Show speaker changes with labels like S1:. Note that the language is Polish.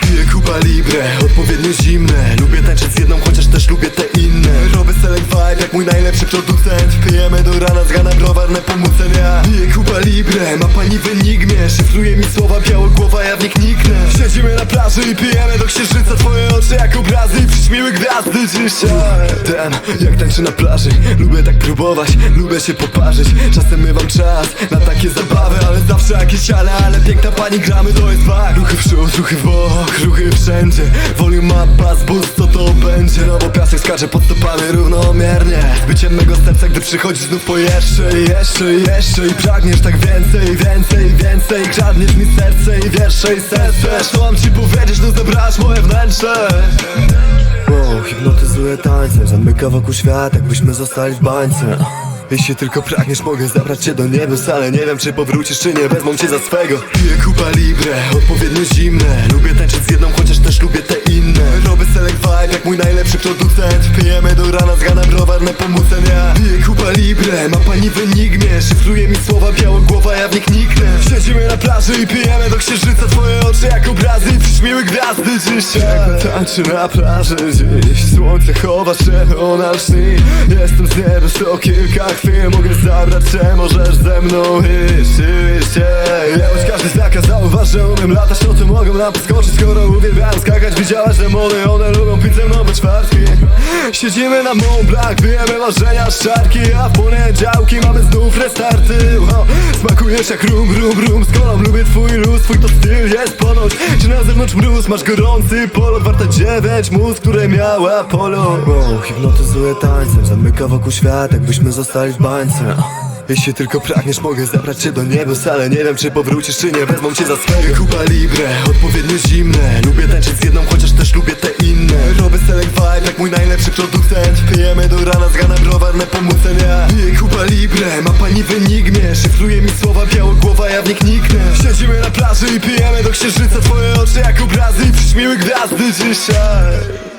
S1: Piję Kuba Libre, odpowiednio zimne. Lubię tańczyć z jedną, chociaż też lubię te inne. Robię select vibe, jak mój najlepszy producent. Pijemy do rana, zgana browar na pomócenia. Piję Kuba Libre, ma pani w enigmie. Szyfruje mi słowa białogłowa, ja w nich niknę. Siedzimy na plaży i pijemy do księżyca. Twoje oczy jak obrazy i przyśmiły gwiazdy dzisiaj Ten, jak tańczę na plaży. Lubię tak próbować, lubię się poparzyć. Czasem mywam czas na takie zabawy Ale zawsze jakieś siale, ale piękna pani gramy to jest fakt. Ruchy w przód, ruchy w bok, ruchy wszędzie. Volume bass, boost, co to będzie? No bo piasek skacze pod stopami równomiernie. Zbyciem mego serca, gdy przychodzi znów po jeszcze i jeszcze i jeszcze. I pragniesz tak więcej, więcej, więcej. Kradniesz mi serce i wiersze i serce. Co mam ci powiedzieć, no zabrałaś moje wnętrze hipnotyzuje tańcem Zamyka wokół świat, jakbyśmy zostali w bańce. Jeśli tylko pragniesz, mogę zabrać cię do niebios Ale nie wiem, czy powrócisz, czy nie. Wezmą cię za swego. Piję Cuba Libre, odpowiednio zimne. Lubię tańczyć z jedną, chociaż też lubię te inne. Robię select vibe, jak mój najlepszy producent. Pijemy do rana, zgana browar, na pomucenia Piję Cuba Libre, ma pani w enigmie. Szyfruje mi słowa, białogłowa, ja w nich niknę. Siedzimy na plaży i pijemy do księżyca Twoje gwiazdy dzisiaj Tańczy na plaży. Dziś Słońce chowa się, ona lśni. Jestem z niebios o kilka chwil. Mogę zabrać cię, możesz ze mną iść, iść ej. Choć każdy zakaz zauważ, że umiem latać to mogą nam podskoczyć, skoro uwielbiam skakać Widziałaś demony, one lubią pić ze mną we czwartki. Siedzimy na Mont Blanc, pijemy marzenia szczarki A w poniedziałki mamy znów restarty. Smakujesz jak rum, rum, rum. Z kolą lubię twój luz, twój to styl jest ponoć. Czy na zewnątrz mróz, masz gorący polot? Warte dziewięć mózg, które miała polo. Wow, Hipnotyzuje tańcem, zamyka wokół świat Jakbyśmy zostali w bańce. Jeśli tylko pragniesz, mogę zabrać cię do niebios Ale nie wiem, czy powrócisz, czy nie. Wezmą cię za swego Cuba Libre, odpowiednio zimne. Lubię tańczyć z jedną, chociaż też lubię te inne. Robię select vibe, jak mój najlepszy producent. Pijemy do rana, zgana browar, na pomucenia Piję Cuba Libre, ma pani w enigmie Szyfruje mi słowa, białogłowa, ja w nich niknę. Siedzimy na plaży i pijemy do księżyca Twoje oczy jak obrazy i przyśmiły gwiazdy dzisiaj